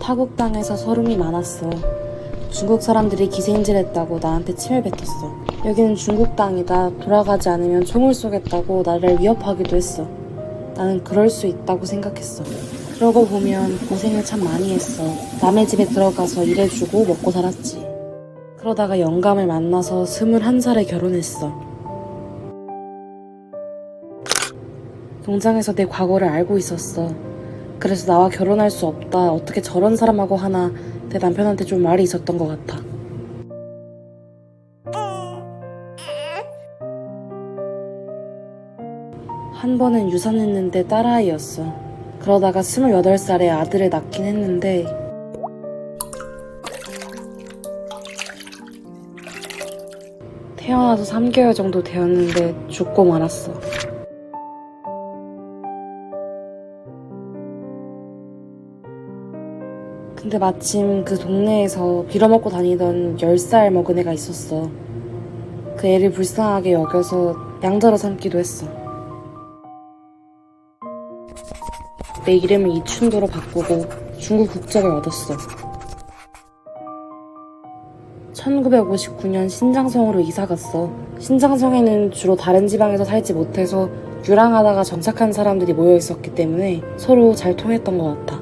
타국 땅에서 서름이 많았어. 중국 사람들이 기생질했다고 나한테 침을 뱉었어. 여기는 중국 땅이다. 돌아가지 않으면 총을 쏘겠다고 나를 위협하기도 했어. 나는 그럴 수 있다고 생각했어. 그러고 보면 고생을 참 많이 했어. 남의 집에 들어가서 일해주고 먹고 살았지. 그러다가 영감을 만나서 21살에 결혼했어. 공장에서 내 과거를 알고 있었어. 그래서 나와 결혼할 수 없다. 어떻게 저런 사람하고 하나 내 남편한테 좀 말이 있었던 것 같아. 한 번은 유산했는데 딸아이였어. 그러다가 28살에 아들을 낳긴 했는데 태어나서 3개월 정도 되었는데 죽고 말았어. 근데 마침 그 동네에서 빌어먹고 다니던 10살 먹은 애가 있었어. 그 애를 불쌍하게 여겨서 양자로 삼기도 했어. 내 이름을 이춘도로 바꾸고 중국 국적을 얻었어. 1959년 신장성으로 이사 갔어. 신장성에는 주로 다른 지방에서 살지 못해서 유랑하다가 정착한 사람들이 모여 있었기 때문에 서로 잘 통했던 것 같아.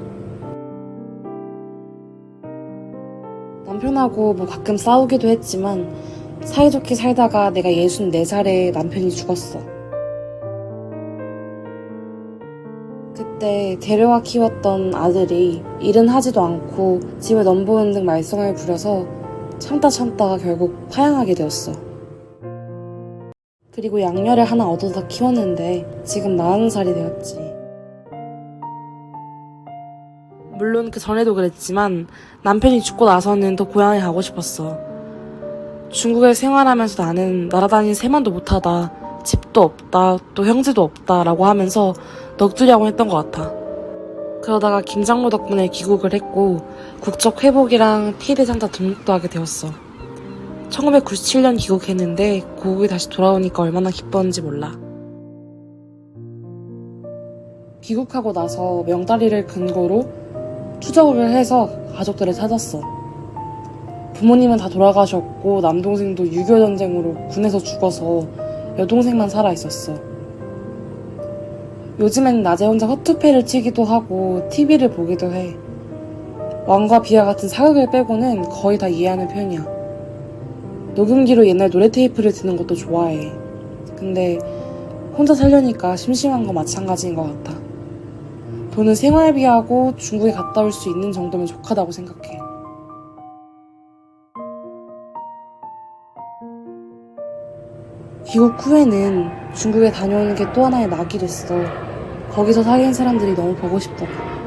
남편하고 뭐 가끔 싸우기도 했지만 사이좋게 살다가 내가 64살에 남편이 죽었어. 그때 데려와 키웠던 아들이 일은 하지도 않고 집을 넘보는 등 말썽을 부려서 참다 참다가 결국 파양하게 되었어. 그리고 양녀를 하나 얻어서 키웠는데 지금 40살이 되었지. 물론 그 전에도 그랬지만 남편이 죽고 나서는 더 고향에 가고 싶었어. 중국에 생활하면서 나는 날아다닌 세만도 못하다. 집도 없다. 또 형제도 없다. 라고 하면서 넋두리하고 했던 것 같아. 그러다가 김장모 덕분에 귀국을 했고 국적 회복이랑 피해대상자 등록도 하게 되었어. 1997년 귀국했는데 고국에 다시 돌아오니까 얼마나 기뻤는지 몰라. 귀국하고 나서 명다리를 근거로 추적을 해서 가족들을 찾았어. 부모님은 다 돌아가셨고 남동생도 6.25 전쟁으로 군에서 죽어서 여동생만 살아 있었어. 요즘엔 낮에 혼자 허투패를 치기도 하고 TV를 보기도 해. 왕과 비와 같은 사극을 빼고는 거의 다 이해하는 편이야. 녹음기로 옛날 노래 테이프를 듣는 것도 좋아해. 근데 혼자 살려니까 심심한 거 마찬가지인 것 같아. 돈은 생활비하고 중국에 갔다 올 수 있는 정도면 족하다고 생각해. 귀국 후에는 중국에 다녀오는 게 또 하나의 낙이 됐어. 거기서 사귄 사람들이 너무 보고 싶다고.